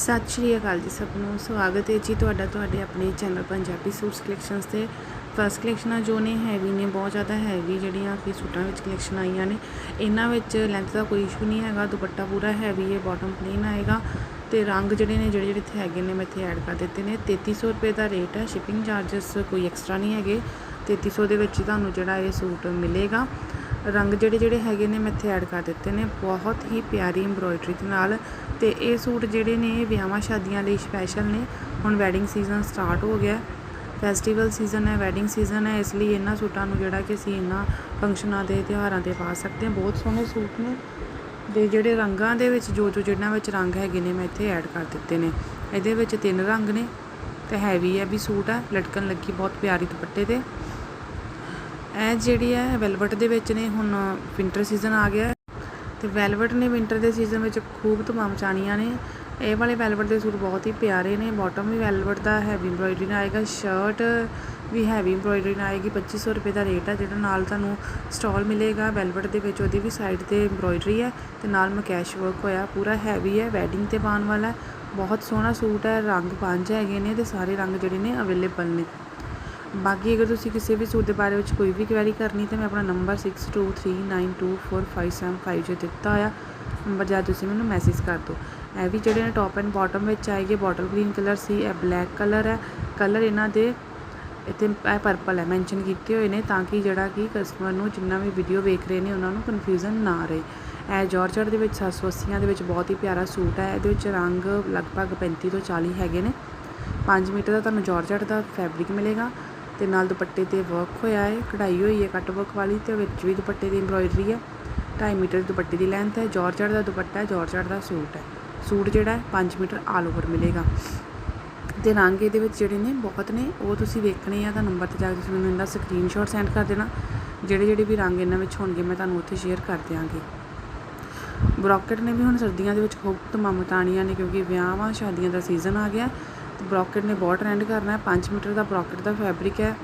ਸਤਿ ਸ਼੍ਰੀ ਅਕਾਲ ਜੀ ਸਭ ਨੂੰ। ਸਵਾਗਤ ਹੈ ਜੀ ਤੁਹਾਡਾ ਤੁਹਾਡੇ ਆਪਣੇ ਚੈਨਲ ਪੰਜਾਬੀ ਸੂਟਸ ਕਲੈਕਸ਼ਨਸ ਤੇ। ਫਸਟ ਕਲੈਕਸ਼ਨਾਂ ਜੋ ਨੇ ਹੈਵੀ ਨੇ, ਬਹੁਤ ਜ਼ਿਆਦਾ ਹੈਵੀ ਜਿਹੜੀਆਂ ਕਿ ਸੂਟਾਂ ਵਿੱਚ ਕਲੈਕਸ਼ਨ ਆਈਆਂ ਨੇ। ਇਹਨਾਂ ਵਿੱਚ ਲੈਂਥ ਦਾ ਕੋਈ ਇਸ਼ੂ ਨਹੀਂ ਹੈਗਾ, ਦੁਪੱਟਾ ਪੂਰਾ ਹੈਵੀ ਹੈ ਬਾਟਮ ਪਲੇਨ ਆਏਗਾ। ਤੇ ਰੰਗ ਜਿਹੜੇ ਨੇ, ਜਿਹੜੇ ਜਿਹੜੇ ਇੱਥੇ ਹੈਗੇ ਨੇ, ਮੈਂ ਇੱਥੇ ਐਡ ਕਰ ਦਿੱਤੇ ਨੇ। 3300 ਰੁਪਏ ਦਾ ਰੇਟ ਹੈ ਸ਼ਿਪਿੰਗ ਚਾਰजेस ਕੋਈ ਐਕਸਟਰਾ ਨਹੀਂ ਹੈਗੇ। 3300 ਦੇ ਵਿੱਚ ਤੁਹਾਨੂੰ ਜਿਹੜਾ ਇਹ ਸੂਟ ਮਿਲੇਗਾ। ਰੰਗ ਜਿਹੜੇ ਜਿਹੜੇ ਹੈਗੇ ਨੇ ਮੈਂ ਇੱਥੇ ਐਡ ਕਰ ਦਿੱਤੇ ਨੇ, ਬਹੁਤ ਹੀ ਪਿਆਰੀ ਐਮਬ੍ਰੋਇਡਰੀ ਦੇ ਨਾਲ। ਤੇ ਇਹ ਸੂਟ ਜਿਹੜੇ ਨੇ, ਇਹ ਵਿਆਹਾਂ ਸ਼ਾਦੀਆਂ ਲਈ ਸਪੈਸ਼ਲ ਨੇ। ਹੁਣ ਵੈਡਿੰਗ ਸੀਜ਼ਨ ਸਟਾਰਟ ਹੋ ਗਿਆ। ਫੈਸਟੀਵਲ ਸੀਜ਼ਨ ਹੈ ਵੈਡਿੰਗ ਸੀਜ਼ਨ ਹੈ, ਇਸ ਲਈ ਇਹਨਾਂ ਸੂਟਾਂ ਨੂੰ ਜਿਹੜਾ ਕਿ ਅਸੀਂ ਇਹਨਾਂ ਫੰਕਸ਼ਨਾਂ ਦੇ, ਤਿਉਹਾਰਾਂ ਤੇ ਪਾ ਸਕਦੇ ਹਾਂ। ਬਹੁਤ ਸੋਹਣੇ ਸੂਟ ਨੇ। ਦੇ ਜਿਹੜੇ ਰੰਗਾਂ ਦੇ ਵਿੱਚ ਜੋ ਜੋ ਜਿਹਨਾਂ ਵਿੱਚ ਰੰਗ ਹੈਗੇ ਨੇ, ਮੈਂ ਇੱਥੇ ਐਡ ਕਰ ਦਿੱਤੇ ਨੇ। ਇਹਦੇ ਵਿੱਚ ਤਿੰਨ ਰੰਗ ਨੇ। ਤੇ ਹੈਵੀ ਹੈ ਵੀ ਸੂਟ ਹੈ, ਲਟਕਣ ਲੱਗੀ ਬਹੁਤ ਪਿਆਰੀ ਦੁਪੱਟੇ ਤੇ। ਇਹ ਜਿਹੜੀ ਹੈ ਵੈਲਵਟ ਦੇ ਵਿੱਚ ਨੇ, ਹੁਣ ਵਿੰਟਰ ਸੀਜ਼ਨ ਆ ਗਿਆ ਹੈ ਤੇ ਵੈਲਵਟ ਨੇ ਵਿੰਟਰ ਦੇ ਸੀਜ਼ਨ ਵਿੱਚ ਖੂਬ ਧਮਾਮ ਚਾਣੀਆਂ ਨੇ। ਇਹ ਵਾਲੇ ਵੈਲਵਟ ਦੇ ਸੂਟ ਬਹੁਤ ਹੀ ਪਿਆਰੇ ਨੇ। ਬਾਟਮ ਵੀ ਵੈਲਵਟ ਦਾ ਹੈਵੀ ਐਮਬ੍ਰੋਇਡਰੀ ਨਾਲ ਆਏਗਾ ਸ਼ਰਟ ਵੀ ਹੈਵੀ ਐਮਬ੍ਰੋਇਡਰੀ ਨਾਲ ਆਏਗੀ। 2500 ਰੁਪਏ ਦਾ ਰੇਟ ਹੈ ਜਿਹੜਾ ਨਾਲ ਤੁਹਾਨੂੰ ਸਟਾਲ ਮਿਲੇਗਾ। ਵੈਲਵਟ ਦੇ ਵਿੱਚ ਉਹਦੀ ਵੀ ਸਾਈਡ ਤੇ ਐਮਬ੍ਰੋਇਡਰੀ ਹੈ ਤੇ ਨਾਲ ਮਕੈਸ਼ ਵਰਕ ਹੋਇਆ, ਪੂਰਾ ਹੈਵੀ ਹੈ ਵੈਡਿੰਗ ਤੇ ਪਾਉਣ ਵਾਲਾ ਬਹੁਤ ਸੋਹਣਾ ਸੂਟ ਹੈ, ਰੰਗ ਪੰਜ ਹੈਗੇ ਨੇ ਤੇ ਸਾਰੇ ਰੰਗ ਜਿਹੜੇ ਨੇ ਅਵੇਲੇਬਲ ਨੇ। ਬਾਕੀ ਅਗਰ ਤੁਸੀਂ ਕਿਸੇ ਵੀ ਸੂਟ ਦੇ ਬਾਰੇ ਵਿੱਚ ਕੋਈ ਵੀ ਕੁਐਰੀ ਕਰਨੀ, ਤਾਂ ਮੈਂ ਆਪਣਾ ਨੰਬਰ 6239245750 'ਚ ਦਿੱਤਾ ਹੋਇਆ ਨੰਬਰ ਜਾ ਤੁਸੀਂ ਮੈਨੂੰ ਮੈਸੇਜ ਕਰ ਦਿਓ। ਇਹ ਵੀ ਜਿਹੜੇ ਨੇ ਟੌਪ ਐਂਡ ਬਾਟਮ ਵਿੱਚ ਆਏਗੇ ਬੋਟਲ ਗ੍ਰੀਨ ਕਲਰ ਸੀ, ਇਹ ਬਲੈਕ ਕਲਰ ਹੈ। ਕਲਰ ਇਹਨਾਂ ਦੇ ਇੱਥੇ ਇਹ ਪਰਪਲ ਹੈ ਮੈਂਸ਼ਨ ਕੀਤੇ ਹੋਏ ਨੇ ਤਾਂ ਕਿ ਜਿਹੜਾ ਕਿ ਕਸਟਮਰ ਨੂੰ ਜਿੰਨਾ ਵੀ ਵੀਡੀਓ ਵੇਖ ਰਹੇ ਨੇ, ਉਹਨਾਂ ਨੂੰ ਕਨਫਿਊਜ਼ਨ ਨਾ ਰਹੇ। ਇਹ ਜਾਰਜਟ ਦੇ ਵਿੱਚ 780 ਦੇ ਵਿੱਚ ਬਹੁਤ ਹੀ ਪਿਆਰਾ ਸੂਟ ਹੈ। ਇਹਦੇ ਵਿੱਚ ਰੰਗ ਲਗਭਗ 35 ਤੋਂ 40 ਹੈਗੇ ਨੇ। 5 ਮੀਟਰ ਦਾ ਤੁਹਾਨੂੰ ਜਾਰਜਟ ਦਾ ਫੈਬਰਿਕ ਮਿਲੇਗਾ। ਤੇ ਨਾਲ ਦੁਪੱਟੇ ਤੇ ਵਰਕ ਹੋਇਆ ਹੈ, ਕਢਾਈ ਹੋਈ ਹੈ ਕੱਟ ਵਰਕ ਵਾਲੀ ਤੇ ਵਿੱਚ ਵੀ ਦੁਪੱਟੇ ਦੀ ਐਮਬ੍ਰੋਇਡਰੀ ਹੈ। 2.5 ਮੀਟਰ ਦੁਪੱਟੇ ਦੀ ਲੈਂਥ ਹੈ ਜਾਰਜਟ ਦਾ ਦੁਪੱਟਾ ਹੈ ਜਾਰਜਟ ਦਾ ਸੂਟ ਹੈ। ਸੂਟ ਜਿਹੜਾ ਹੈ 5 ਮੀਟਰ ਆਲ ਓਵਰ ਮਿਲੇਗਾ। ਤੇ ਰੰਗ ਇਹਦੇ ਵਿੱਚ ਜਿਹੜੇ ਨੇ, ਬਹੁਤ ਨੇ। ਉਹ ਤੁਸੀਂ ਵੇਖਣੇ ਆ, ਤਾਂ ਨੰਬਰ ਤੇ ਜਾ ਕੇ ਤੁਸੀਂ ਮੈਨੂੰ ਇਹਦਾ ਸਕਰੀਨਸ਼ਾਟ ਸੈਂਡ ਕਰ ਦੇਣਾ। ਜਿਹੜੇ ਜਿਹੜੇ ਵੀ ਰੰਗ ਇਹਨਾਂ ਵਿੱਚ ਹੋਣਗੇ, ਮੈਂ ਤੁਹਾਨੂੰ ਉੱਥੇ ਸ਼ੇਅਰ ਕਰ ਦਿਆਂਗੀ। ਬ੍ਰੋਕਟ ਨੇ ਵੀ ਹੁਣ ਸਰਦੀਆਂ ਦੇ ਵਿੱਚ ਖੂਬ ਧਮਾਮਤ ਆਉਣੀਆਂ ਨੇ, ਕਿਉਂਕਿ ਵਿਆਹਾਂ, ਸ਼ਾਦੀਆਂ ਦਾ ਸੀਜ਼ਨ ਆ ਗਿਆ। ਬ੍ਰੋਕਟ ਨੇ, ਬਹੁਤ ਟ੍ਰੈਂਡ ਕਰਨਾ ਹੈ। 5 ਮੀਟਰ ਦਾ ਬ੍ਰੋਕਟ ਦਾ ਫੈਬਰਿਕ ਹੈ।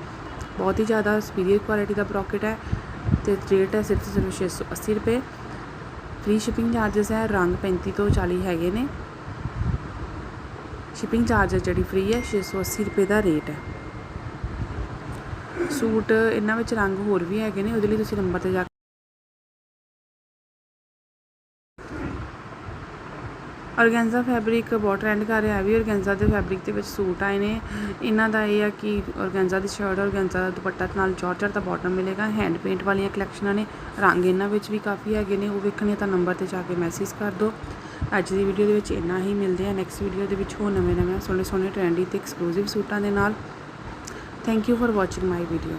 ਬਹੁਤ ਹੀ ਜ਼ਿਆਦਾ ਸੁਪੀਰੀਅਰ ਕੁਆਲਿਟੀ ਦਾ ਬ੍ਰੋਕਟ ਹੈ ਤੇ ਰੇਟ ਹੈ ਸਿਰਫ ਸਿਰਫ 680 ਰੁਪਏ। ਫ੍ਰੀ ਸ਼ਿਪਿੰਗ ਚਾਰजेस ਹੈ, ਰੰਗ 35 ਤੋਂ 40 ਹੈਗੇ ਨੇ। ਸ਼ਿਪਿੰਗ ਚਾਰਜ ਜਿਹੜੀ ਫ੍ਰੀ ਹੈ 680 ਰੁਪਏ ਦਾ ਰੇਟ ਹੈ। ਸੂਟ ਇਹਨਾਂ ਵਿੱਚ ਰੰਗ ਹੋਰ ਵੀ ਹੈਗੇ ਨੇ, ਉਹਦੇ ਲਈ ਤੁਸੀਂ ਨੰਬਰ ਤੇ ਜਾ ਔਰਗੈਂਜ਼ਾ ਫੈਬਰਿਕ ਬਹੁਤ ਟ੍ਰੈਂਡ ਕਰ ਰਿਹਾ ਵੀ ਔਰਗੈਂਜ਼ਾ ਦੇ ਫੈਬਰਿਕ ਦੇ ਵਿੱਚ ਸੂਟ ਆਏ ਨੇ। ਇਹਨਾਂ ਦਾ ਇਹ ਆ ਕਿ ਔਰਗੈਂਜ਼ਾ ਦੀ ਸ਼ਰਟ ਔਰਗੈਂਜ਼ਾ ਦਾ ਦੁਪੱਟਾ ਤੇ ਨਾਲ ਜਾਰਜਟ ਦਾ ਬਾਟਮ ਮਿਲੇਗਾ। ਹੈਂਡ ਪੇਂਟ ਵਾਲੀਆਂ ਕਲੈਕਸ਼ਨਾਂ ਨੇ। ਰੰਗ ਇਹਨਾਂ ਵਿੱਚ ਵੀ ਕਾਫੀ ਹੈਗੇ ਨੇ। ਉਹ ਵੇਖਣੇ ਤਾਂ ਨੰਬਰ ਤੇ ਜਾ ਕੇ ਮੈਸੇਜ ਕਰ ਦਿਓ। ਅੱਜ ਦੀ ਵੀਡੀਓ ਦੇ ਵਿੱਚ ਇੰਨਾ ਹੀ। ਮਿਲਦੇ ਆ ਨੈਕਸਟ ਵੀਡੀਓ ਦੇ ਵਿੱਚ ਹੋਰ ਨਵੇਂ ਨਵੇਂ ਸੋਹਣੇ ਸੋਹਣੇ ਟ੍ਰੈਂਡੀ ਤੇ ਐਕਸਕਲੂਸਿਵ ਸੂਟਾਂ ਦੇ ਨਾਲ। Thank you for watching my video